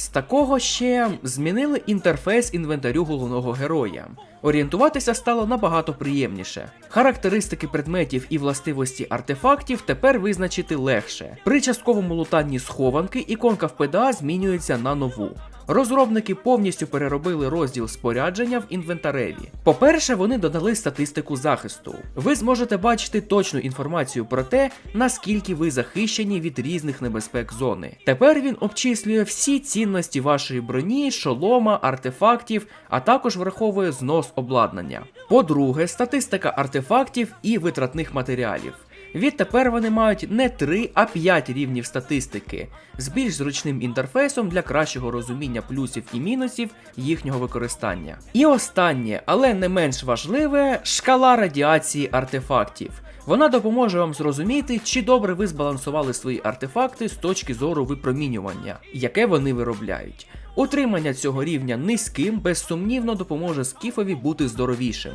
З такого ще змінили інтерфейс інвентарю головного героя. Орієнтуватися стало набагато приємніше. Характеристики предметів і властивості артефактів тепер визначити легше. При частковому лутанні схованки іконка в ПДА змінюється на нову. Розробники повністю переробили розділ спорядження в інвентареві. По-перше, вони додали статистику захисту. Ви зможете бачити точну інформацію про те, наскільки ви захищені від різних небезпек зони. Тепер він обчислює всі цінності вашої броні, шолома, артефактів, а також враховує знос обладнання. По-друге, статистика артефактів і витратних матеріалів. Відтепер вони мають не 3, а 5 рівнів статистики з більш зручним інтерфейсом для кращого розуміння плюсів і мінусів їхнього використання. І останнє, але не менш важливе, шкала радіації артефактів. Вона допоможе вам зрозуміти, чи добре ви збалансували свої артефакти з точки зору випромінювання, яке вони виробляють. Утримання цього рівня низьким безсумнівно допоможе скіфові бути здоровішим.